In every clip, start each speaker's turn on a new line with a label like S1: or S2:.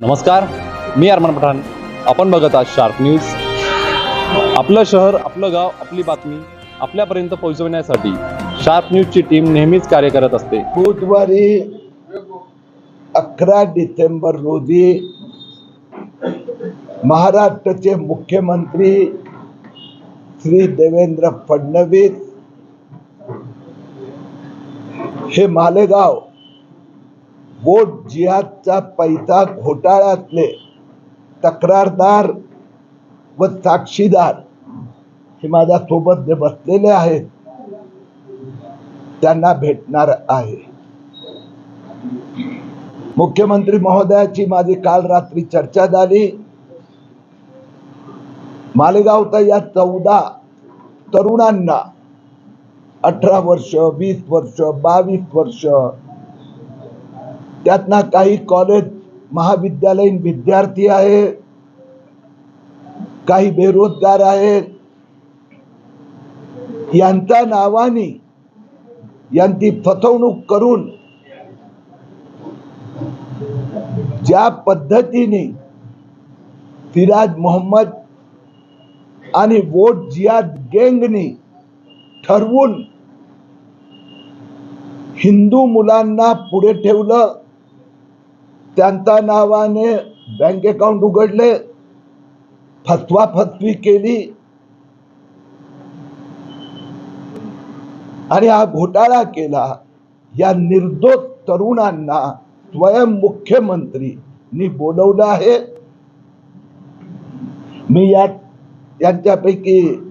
S1: नमस्कार मी अरमान पठाण. आपण बघत आहात शार्प न्यूज आपलं शहर आपलं गाव आपली बातमी आपल्यापर्यंत पोहोचवण्यासाठी शार्प न्यूजची टीम नेहमीच कार्य करत असते.
S2: बुधवारी अकरा डिसेंबर रोजी महाराष्ट्राचे मुख्यमंत्री श्री देवेंद्र फडणवीस हे मालेगाव बोट जिहादचा पैसा घोटाळ्यातले तक्रारदार व साक्षीदार हे माझ्या सोबत जे बसलेले आहेत त्यांना भेटणार आहे. मुख्यमंत्री महोदयाची माझी काल रात्री चर्चा झाली. मालेगावचा या चौदा तरुणांना अठरा वर्ष वीस वर्ष बावीस वर्ष त्यातना काही कॉलेज महाविद्यालयीन विद्यार्थी आहे काही बेरोजगार आहेत यांच्या नावाने यांची फसवणूक करून ज्या पद्धतीने सिराज मोहम्मद आणि वोट जियाद गँगनी ठरवून हिंदू मुलांना पुढे ठेवलं त्यांच्या नावाने बँक अकाउंट उघडले. फसवा फसवी केली. आणि हा घोटाळा केला. या निर्दोष तरुणांना स्वयं मुख्यमंत्रीनी बोलवलं आहे. मी या यांच्यापैकी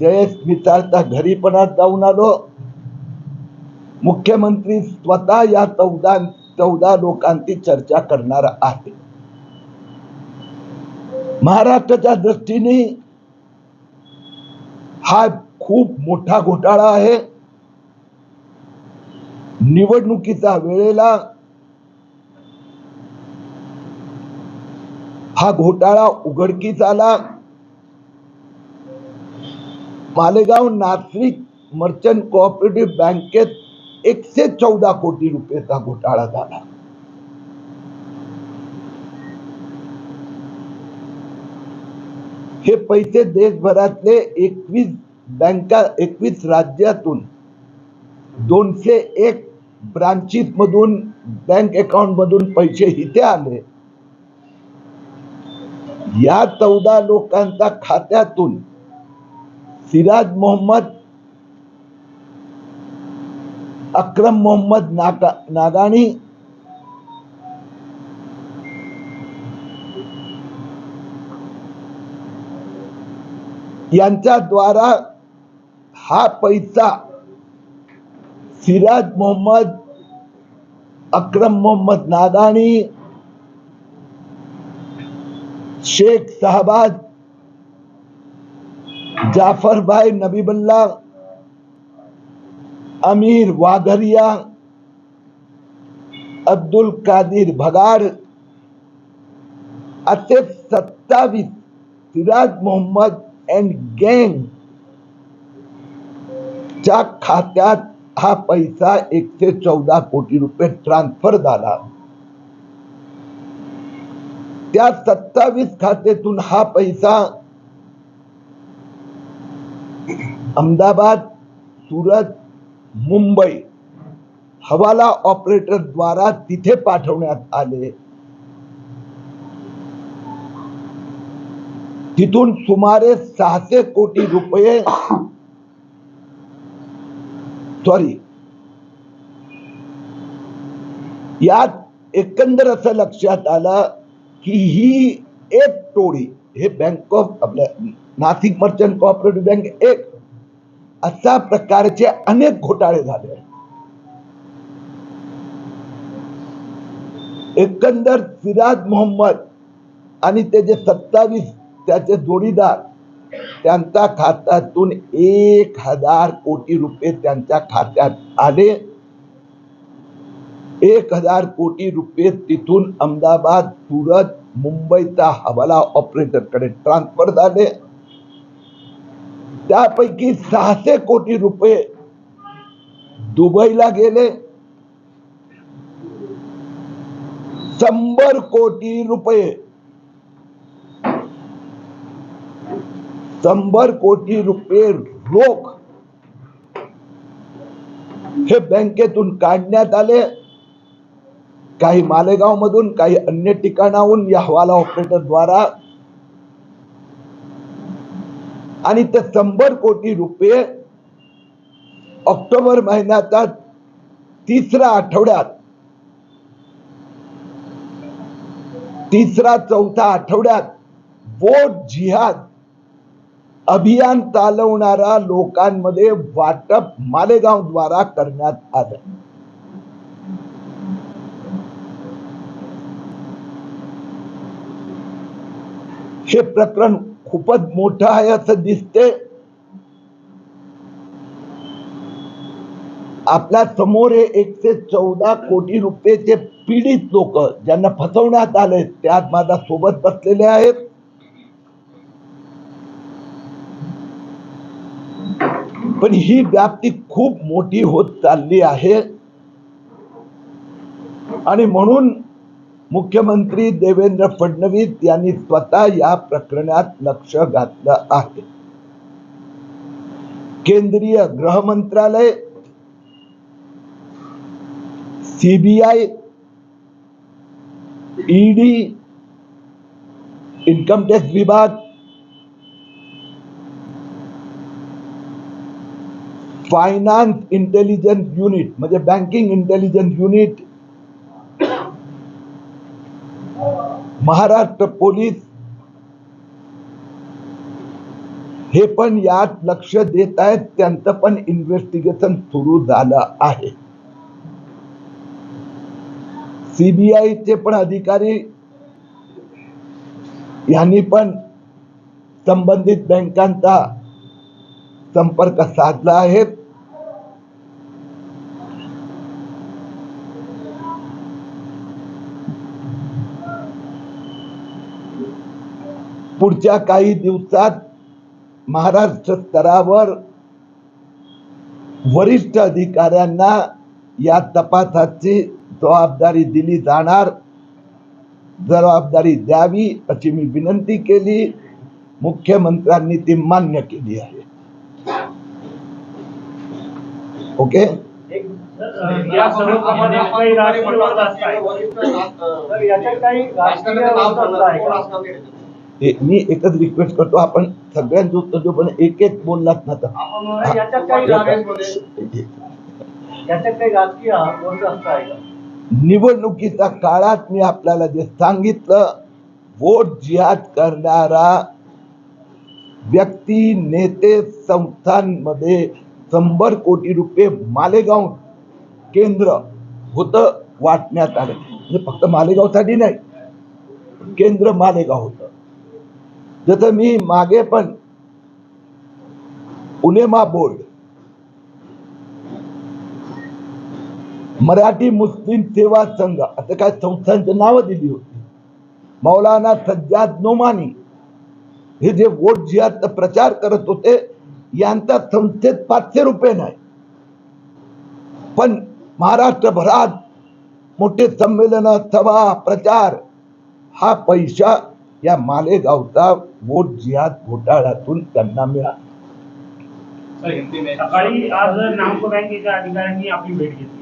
S2: जयेश मिसाळच्या घरी पण आज जाऊन आलो. मुख्यमंत्री स्वतः या चौदा चौदा लोकांची चर्चा करणार आहे. महाराष्ट्राच्या दृष्टीने हा खूप मोठा घोटाळा आहे. निवडणुकीच्या वेळेला हा घोटाळा उघडकीस आला. मालेगाव नागरिक मर्चंट कोऑपरेटिव्ह बँकेत एकशे चौदा कोटी रुपयेचा घोटाळा झाला. हे पैसे देशभरातले एकवीस बँका एकवीस राज्यातून दोनशे एक ब्रांचेस मधून बँक अकाउंट मधून पैसे इथे आले. या चौदा लोकांच्या खात्यातून सिराज मोहम्मद अक्रम मोहम्मद नागा नागाणी. यांच्या द्वारा हा पैसा सिराज मोहम्मद अक्रम मोहम्मद नादाणी शेख साहबाज जाफर भाई अमीर वाघरिया अब्दुल कादिर भगाड असे सत्तावीस सिराज मोहम्मद अँड गँग च्या खात्यात हा पैसा एकशे चौदा कोटी रुपये ट्रान्सफर झाला. त्या सत्तावीस खात्यातून हा पैसा अहमदाबाद सुरत मुंबई. हवाला ऑपरेटर द्वारा तिथे पाठवण्यात आले. तिथून सुमारे सहाशे कोटी रुपये सॉरी यात एकंदर असं लक्षात आलं की ही एक टोळी हे बँक ऑफ आपल्या नाशिक मर्चंट कोऑपरेटिव्ह बँक एक अशा प्रकारचे अनेक घोटाळे झाले. एकंदर सिराज मोहम्मद आणि त्याचे सत्तावीस त्याचे जोडीदार त्यांच्या खात्यातून एक हजार कोटी रुपये त्यांच्या खात्यात आले. एक हजार कोटी रुपये तिथून अहमदाबाद सुरत मुंबईचा हवाला ऑपरेटरकडे ट्रान्सफर झाले. त्यापैकी सहाशे कोटी रुपये दुबईला गेले. शंभर कोटी रुपये. शंभर कोटी रुपये रोख हे बँकेतून काढण्यात आले. काही मालेगाव मधून काही अन्य ठिकाणाहून या हवाला ऑपरेटर द्वारा आणि ते शंभर कोटी रुपये ऑक्टोबर महिन्याचा तिसऱ्या आठवड्यात तिसरा चौथा आठवड्यात वोट जिहाद अभियान चालवणाऱ्या लोकांमध्ये वाटप मालेगाव द्वारा करण्यात आलं. हे प्रकरण खूपच मोठं आहे असं दिसते. आपल्यासमोर हे एकशे चौदा कोटी रुपयेचे पीडित लोक ज्यांना फसवण्यात आले त्यात माझा माझ्या सोबत बसलेले आहेत. पण ही व्याप्ती खूप मोठी होत चालली आहे. आणि म्हणून मुख्यमंत्री देवेंद्र फडणवीस यांनी स्वतः या प्रकरणात लक्ष घातलं आहे. केंद्रीय गृह मंत्रालय सीबीआय ईडी इन्कम टॅक्स विभाग फायनान्स इंटेलिजन्स युनिट म्हणजे banking intelligence unit Maharashtra police हे पण यात लक्ष देत आहेत. त्यांचं पण इन्व्हेस्टिगेशन सुरू झालं आहे. सीबीआयचे पण अधिकारी यांनी पण संबंधित बँकांचा संपर्क साधला आहे. पुढच्या काही दिवसात महाराष्ट्र स्तरावर वरिष्ठ अधिकाऱ्यांना या तपासाची जबाबदारी दिली जाणार. जबाबदारी द्यावी अशी मी विनंती केली. मुख्यमंत्र्यांनी ती मान्य केली आहे. ओके?
S3: या काही
S2: हे मी एकच रिक्वेस्ट करतो आपण सगळ्यांचं उत्तर देऊ पण एक एक बोललात ना तर निवडणुकीच्या काळात मी आपल्याला जे सांगितलं वोट जिहाद करणारा व्यक्ती नेते संस्थांमध्ये शंभर कोटी रुपये मालेगाव केंद्र होत वाटण्यात आलं. म्हणजे फक्त मालेगावसाठी नाही केंद्र मालेगाव होत. जसं मी मागे पण उलेमा बोर्ड मराठी मुस्लिम सेवा संघ असं काय संस्थांची नावं दिली होती. मौलाना सज्जाद नोमानी हे जे वोट जिहाद प्रचार करत होते यांचा संस्थेत पाचशे रुपये नाही. पण महाराष्ट्रभरात मोठे संमेलन सभा प्रचार हा पैसा या मालेगावचा वोट जिहाद घोटाळ्यातून त्यांना मिळाला.
S3: सकाळी आज नामको बँकेच्या अधिकाऱ्यांनी आपली भेट घेतली.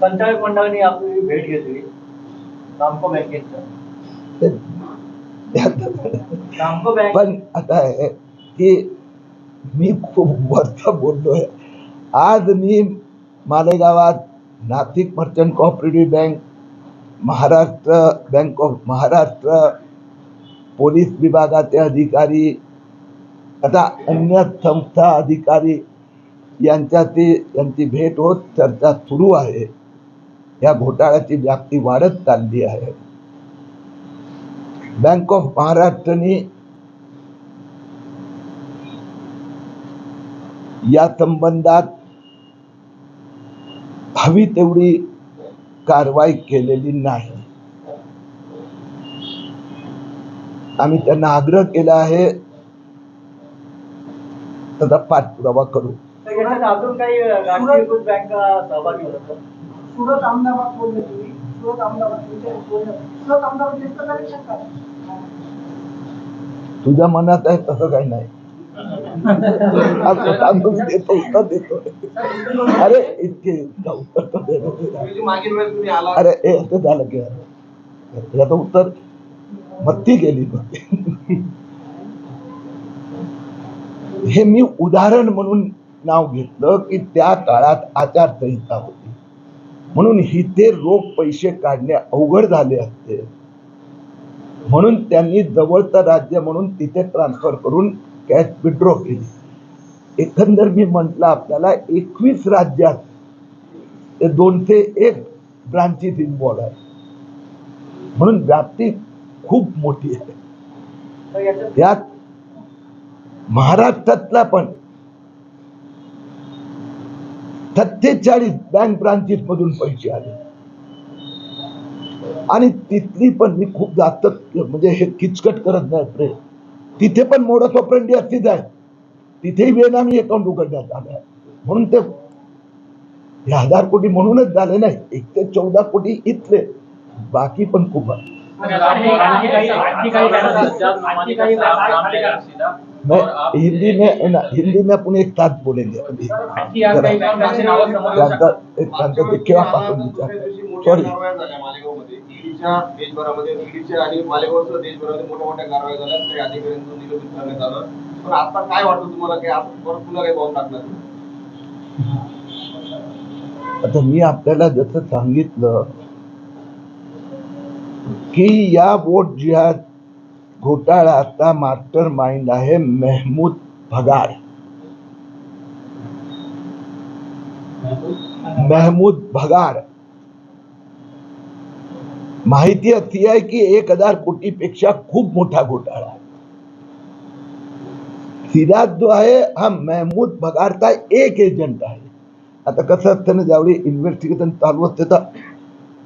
S3: संचालक मंडळाने आपली भेट घेतली. नामको बँकेचं.
S2: ते- त्यात-
S3: नामको बँक
S2: पण आता आहे की मी खूप वर्ष बोललोय. आज मी मालेगावात Nashik merchant cooperative bank Maharashtra bank of Maharashtra police विभागाचे अधिकारी आता अन्य संस्था अधिकारी यांच्याशी यांची भेट होत चर्चा सुरू आहे. या घोटाळ्याची व्याप्ती वाढत चालली आहे. बँक ऑफ महाराष्ट्रनी या संबंधात हवी तेवढी कारवाई केलेली नाही. आम्ही त्यांना आग्रह केला आहे. त्याचा पाठपुरावा करू. तुझ्या मनात आहे तसं काही नाही. असं सांगून देतो उत्तर देतो. अरे इतके इतकं उत्तर तर देतो ते.
S4: मागील वेळेस तुम्ही आला
S2: अरे हे असं झालं की. याचं उत्तर मत्ती केली हे मी उदाहरण म्हणून नाव घेतलं की त्या काळात आचारसंहिता होती. म्हणून हिते रोख पैसे काढणे अवघड झाले असते. म्हणून त्यांनी जवळचं राज्य म्हणून तिथे ट्रान्सफर करून कॅश विड्रॉ केली एकंदर मी म्हटलं आपल्याला एकवीस राज्यात ते दोनशे एक ब्रांचेस इन्व्हॉल्व आहे म्हणून व्याप्ती खूप मोठी आहे. त्यात महाराष्ट्रातला पण सत्तेचाळीस बँक ब्रांचेस मधून पैसे आले. आणि तिथली पण मी खूप जास्त म्हणजे हे किचकट करत नाही प्रे तिथे पण मोडस ऑपरेंडी असतीच आहे. तिथेही बेनामी अकाउंट उघडण्यात आलं आहे. म्हणून ते हे हजार कोटी म्हणूनच झाले नाही एक ते चौदा कोटी इथले. बाकी पण खूप आहे. हिंदी में ना हिंदी में आपण एक साथ बोलेंगे अभी सॉरी
S4: ईडीच्या देशभरामध्ये ईडीच्या आणि मालेगावच्या देशभरामध्ये मोठ्या मोठ्या कारवाया झाल्या काही अधिकाऱ्यांचं निलंबित करण्यात आलं. पण आता काय वाटतं तुम्हाला की आता परत पुन्हा काही बॉम्ब टाकणार
S2: आता मी आपल्याला जसं सांगितलं की या वोट जिहाद घोटाळ्याचा मास्टर माइंड आहे मेहमूद भगाड. मेहमूद भगाड. माहिती अशी आहे की एक हजार कोटी पेक्षा खूप मोठा घोटाळा आहे. सिराज जो आहे हा महमूद भगाडचा एक एजंट आहे. आता कसं असतं ना ज्यावेळी इन्व्हेस्टिगेशन चालू असते तर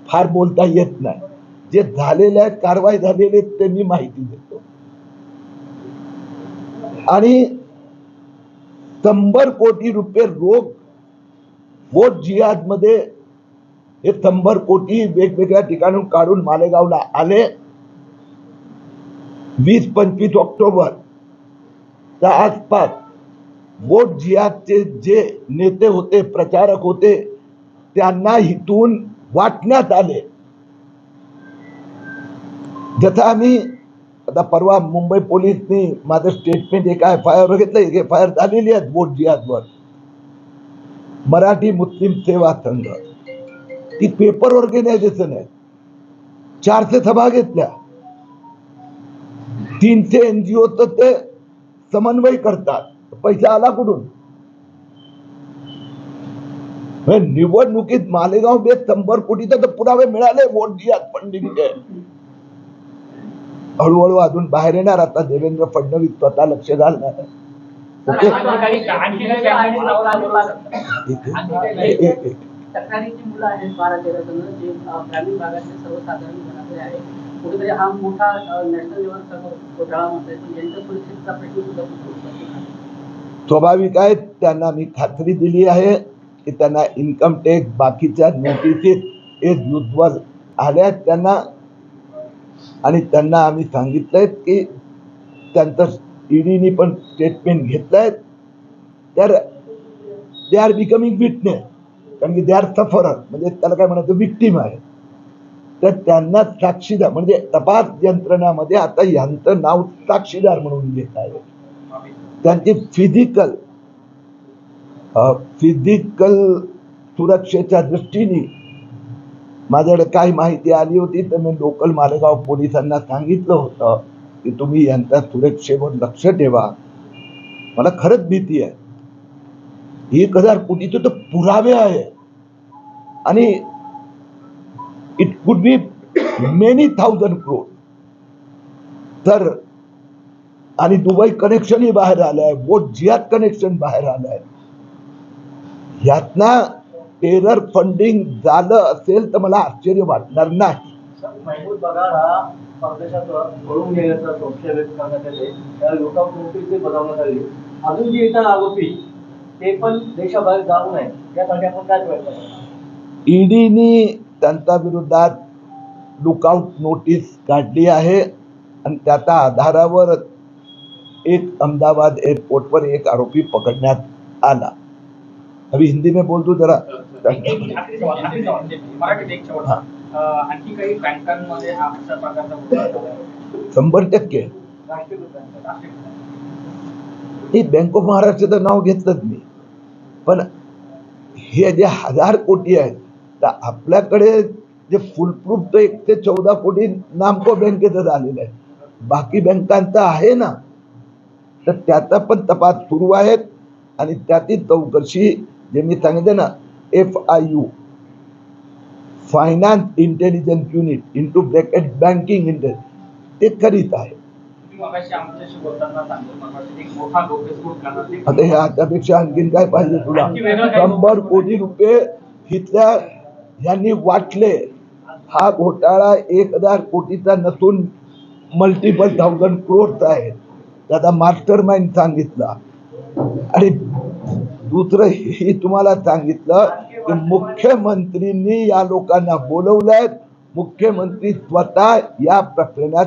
S2: फार बोलता येत नाही. जे झालेले आहेत कारवाई झालेली ते मी माहिती देतो. आणि शंभर कोटी रुपये रोख वो जिहादमध्ये हे शंभर कोटी वेगवेगळ्या ठिकाणून काढून मालेगावला आले. वीस पंचवीस ऑक्टोबर च्या आसपास वोट जिहादचे जे नेते होते प्रचारक होते त्यांना इथून वाटण्यात आले. जसं आम्ही आता परवा मुंबई पोलिसनी माझं स्टेटमेंट एक एफ आय आर घेतलं एक एफ आय आर झालेली आहेत वोट जिहादवर. मराठी मुस्लिम सेवा संघ. ती पेपर ऑर्गनायझेशन आहे चारशे सभा घेतल्या तीनशे एनजीओ तर ते समन्वय करतात पैसा आला कुठून म्हणजे निवडणुकीत मालेगाव बेस शंभर कोटीचे तर पुरावे मिळाले वोट जिहाद फंडिंगचे हळूहळू अजून बाहेर येणार आता देवेंद्र फडणवीस स्वतः लक्ष घालणार ओके
S5: तक्रारीची मुलं आहेत बारा तेरा जण जे ग्रामीण भागातले सर्वसाधारण घरातले आहेत. कुठेतरी हा मोठा नॅशनल लेवलचा घोटाळा म्हणताय पण यांच्या सुरक्षेचा प्रश्न सुद्धा खूप
S2: स्वाभाविक आहे त्यांना मी खात्री दिली आहे की त्यांना इन्कम टॅक्स बाकीच्या नोटिसीत एज युद्धवर आल्या त्यांना. आणि त्यांना आम्ही सांगितलंय की त्यांचं ईडीनी पण स्टेटमेंट घेतलंय. तर दे आर बिकमिंग विटनेस कारण की दे आर म्हणजे त्याला काय म्हणायचं? विक्टीम आहे. तर त्यांना साक्षीदार म्हणजे तपास यंत्रणामध्ये आता यांचं नाव साक्षीदार म्हणून घेत आहे. त्यांची फिजिकल फिजिकल सुरक्षेच्या दृष्टीने माझ्याकडे काय माहिती आली होती तर मी लोकल मालेगाव पोलिसांना सांगितलं होतं की तुम्ही यांच्या सुरक्षेवर लक्ष ठेवा. मला खरंच भीती आहे. एक हजार कोटीचे तर पुरावे आहे. आणि it could be many thousand क्रोड तर आणि दुबई कनेक्शनही बाहेर आलंय बोट वोट कनेक्शन बाहेर आलंय. यातना टेरर फंडिंग झालं असेल तर मला आश्चर्य वाटणार नाही.
S3: अजून बगाड हा परदेशात ते पण देशाबाहेर जाऊ नये. यासाठी आपण काय प्रयत्न
S2: ईडीनी त्यांच्या विरोधात लुकआउट नोटीस काढली आहे आणि त्याच्या आधारावर एक अहमदाबाद एअरपोर्टवर एक आरोपी पकडण्यात आला. अभी हिंदी में बोल दूं जरा.
S6: हा.
S2: शंभर टक्के.
S6: बँक
S2: ऑफ महाराष्ट्राचं नाव घेतलंच मी. पण हे जे हजार कोटी आहेत तर आपल्याकडे जे फुलप्रूफ तर एक ते चौदा कोटी नामको बँकेचं झालेलं आहे. बाकी बँकांचं आहे ना तर त्याचा पण तपास सुरू आहेत आणि त्यातील चौकशी जे मी सांगितलं ना F I U finance intelligence unit into bracket banking intelligence ते करीत आहे. आता ह्या त्यापेक्षा आणखीन काय पाहिजे तुला? शंभर कोटी रुपये तिथल्या यांनी वाटले. हा घोटाळा एक हजार कोटीचा नसून मल्टिपल थाउजंड क्रोडचा आहे. त्याचा मास्टर माइंड सांगितला. आणि दुसरं हे तुम्हाला सांगितलं की मुख्यमंत्रींनी या लोकांना बोलवलंय. मुख्यमंत्री स्वतः या प्रकरणात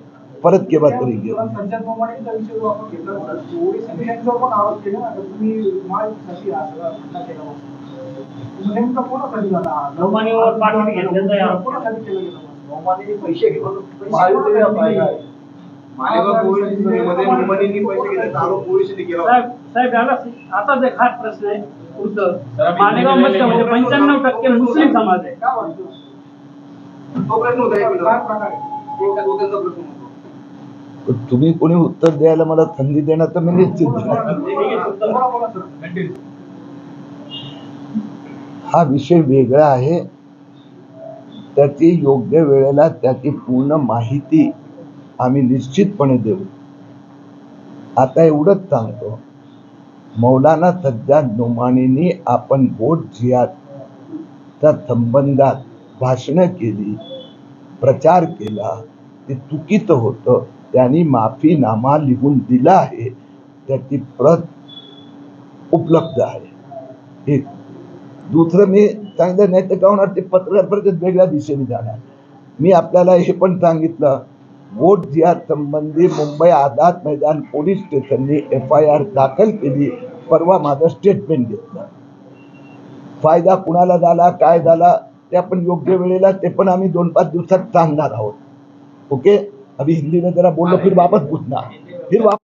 S2: परत केव्हा तरी घेऊ
S7: जो
S3: पैसे घेऊन.
S8: साहेब आताच एक हाच प्रश्न आहे पुढचं मालेगावमध्ये म्हणजे पंच्याण्णव टक्के मुस्लिम समाज आहे.
S4: तो प्रश्न होता.
S2: तुम्ही कोणी उत्तर द्यायला मला संधी देणार तर मी निश्चित देणार. हा विषय वेगळा आहे. त्याची योग्य वेळेला त्याची पूर्ण माहिती आम्ही निश्चितपणे देऊ. आता एवढंच सांगतो. मौलाना सज्जाद नोमानीनी आपण वोट जिहादच्या संबंधात भाषणं केली प्रचार केला ते चुकीचं होतं. त्यांनी माफीनामा लिहून दिला आहे. त्याची प्रत उपलब्ध आहे. एक दुसरं मी सांगितलं नाही तर काय होणार ते पत्रकार वेगळ्या दिशेने जाणार. मी आपल्याला हे पण सांगितलं वोट जिहाद संबंधी मुंबई आझाद मैदान पोलीस स्टेशनने एफ आय आर दाखल केली परवा माझं स्टेटमेंट घेतलं. फायदा कुणाला झाला काय झाला ते आपण योग्य वेळेला ते पण आम्ही दोन पाच दिवसात सांगणार आहोत. ओके अभी हिंदी में जरा बोलो फिर वापस पूछना। फिर वापस